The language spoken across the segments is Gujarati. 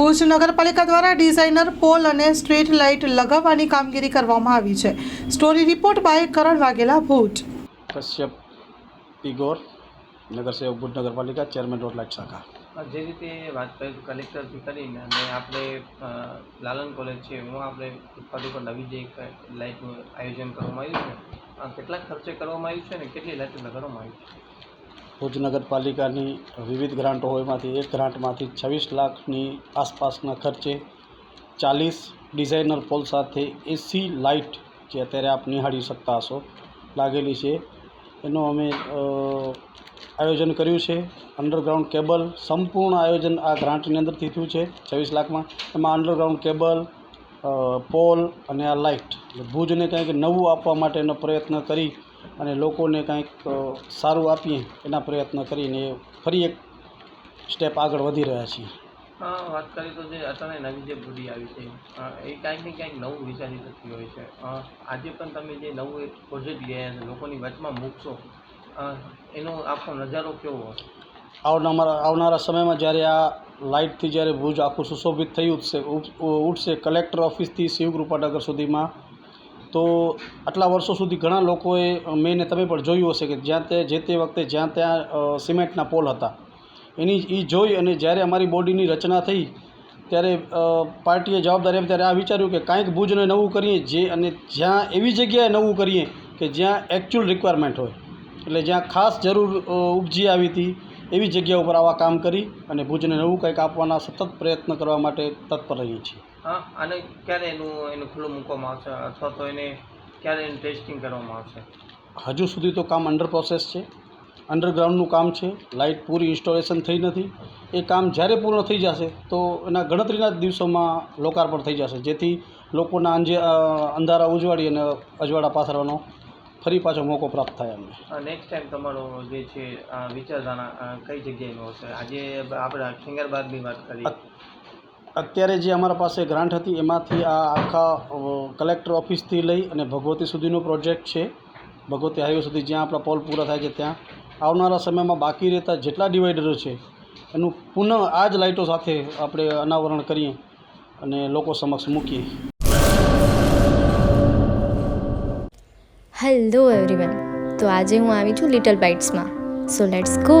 ભુજ નગરપાલિકા દ્વારા ડિઝાઇનર પોલ અને સ્ટ્રીટ લાઇટ લગાવવાની કામગીરી કરવામાં આવી છે. Story report by Karan Vaghela Bhuj. Kashyap પિગોર નગરસેવક ભુજ નગરપાલિકા ચેરમેન રોડ લાઇટ શાખા. જે રીતે વાત કરી કલેક્ટરથી કરીને અને આપણે લાલન કોલેજ છે એમાં આપણે ફૂટપાથ ઉપર નવી જે એક લાઇટનું આયોજન કરવામાં આવ્યું છે કેટલા ખર્ચે કરવામાં આવ્યું છે અને કેટલી લાઇટ લગાડવામાં આવી છે? ભુજ નગરપાલિકાની વિવિધ ગ્રાન્ટો હોય એમાંથી એક ગ્રાન્ટમાંથી છવ્વીસ લાખની આસપાસના ખર્ચે ચાલીસ ડિઝાઇનર પોલ સાથે એસી લાઇટ જે અત્યારે આપ નિહાળી શકતા હશો, લાગેલી છે. એનું અમે આયોજન કર્યું છે. અંડરગ્રાઉન્ડ કેબલ સંપૂર્ણ આયોજન આ ગ્રાન્ટની અંદરથી થયું છે, છવ્વીસ લાખમાં. એમાં અંડરગ્રાઉન્ડ કેબલ પોલ અને આ લાઇટ. ભુજને કંઈક નવું આપવા માટેનો પ્રયત્ન કરી અને લોકોને કંઈક સારું આપીએ એના પ્રયત્ન કરીને ફરી એક સ્ટેપ આગળ વધી રહ્યા છીએ. વાત કરીએ તો જે અત્યારે નવી જે બુદ્ધિ આવી છે એ કાંઈક ને ક્યાંક નવું વિચારી શકતી હોય છે. આજે પણ તમે જે નવું એક પ્રોજેક્ટ ગયા છે લોકોની વચમાં મૂકશો એનો આખો નજારો કેવો હશે? આવનારા આવનારા સમયમાં જ્યારે આ લાઇટથી જ્યારે ભુજ આખું સુશોભિત થઈ ઉઠશે ઉઠશે કલેક્ટર ઓફિસથી શિવકૃપાનગર સુધીમાં તો આટલા વર્ષો સુધી ઘણા લોકોએ મેં ને તમે પણ જોયું હશે કે જ્યાં તે, જે તે વખતે જ્યાં ત્યાં સિમેન્ટના પોલ હતા. એની એ જોઈ અને જ્યારે અમારી બોડીની રચના થઈ, ત્યારે પાર્ટીએ જવાબદારી એમ ત્યારે આ વિચાર્યું કે કાંઈક ભુજને નવું કરીએ, જે અને જ્યાં એવી જગ્યાએ નવું કરીએ કે જ્યાં એકચ્યુઅલ રિક્વાયરમેન્ટ હોય. એટલે જ્યાં ખાસ જરૂર ઉપજી આવી હતી, એવી જગ્યા ઉપર આવા કામ કરી અને ભુજને નવું કંઈક આપવાના સતત પ્રયત્ન કરવા માટે તત્પર રહીએ છીએ. હા અને ક્યારે એનું એનું ખુલ્લું મૂકવામાં આવશે? અથવા તો એને ક્યારે એનું ટેસ્ટિંગ કરવામાં આવશે? હજુ સુધી તો કામ અંડર પ્રોસેસ છે. અંડરગ્રાઉન્ડનું કામ છે. લાઇટ પૂરી ઇન્સ્ટોલેશન થઈ નથી. એ કામ જ્યારે પૂર્ણ થઈ જશે તો એના ગણતરીના દિવસોમાં લોકાર્પણ થઈ જશે. જેથી લોકોના અંજે અંધારા ઉજવાડી અને અજવાળા પાથરવાનો ફરી પાછો મોકો પ્રાપ્ત થાય અમને નેક્સ્ટ ટાઈમ તમારો જે છે વિચારધારા કઈ જગ્યાએનો હશે? આજે આપણે ખેંગારબાગની વાત કરી. અત્યારે જે અમારા પાસે ગ્રાન્ટ હતી, એમાંથી આ આખા કલેક્ટર ઓફિસથી લઈ અને ભગવતી સુધીનો પ્રોજેક્ટ છે. ભગવતી હાઈવે સુધી જ્યાં આપણા પોલ પૂરા થાય છે, ત્યાં. આવનારા સમયમાં બાકી રહેતા જેટલા ડિવાઈડરો છે, એનું પુનઃ આ જ લાઇટો સાથે આપણે અનાવરણ કરીએ અને લોકો સમક્ષ મૂકીએ. હેલો એવરીવન તો આજે હું આવી છું લિટલ બાઇટ્સમાં સો લેટ્સ ગો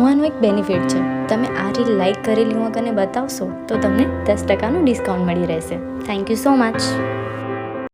આનું એક બેનિફિટ છે. તમે આ રીલ લાઈક કરેલી હું અને બતાવશો, તો તમને દસ ટકાનું ડિસ્કાઉન્ટ મળી રહેશે. Thank you so much